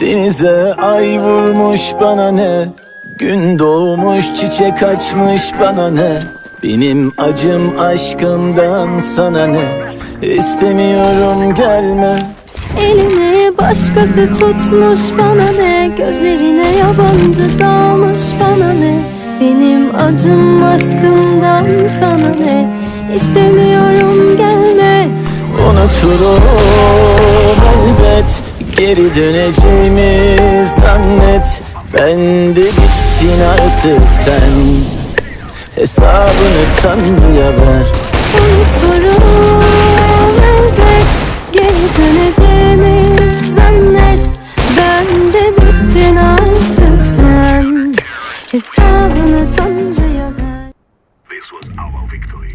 Denize ay vurmuş bana ne? Gün doğmuş çiçek açmış bana ne? Benim acım aşkından sana ne? İstemiyorum gelme. Elini başkası tutmuş bana ne? Gözlerine yabancı dalmış bana ne Benim acım aşkımdan sana ne? İstemiyorum gelme. Unuturum elbet Geri döneceğimi zannet. Ben de bittin artık sen. Hesabını Tanrı'ya ver. Unuturum This was our victory.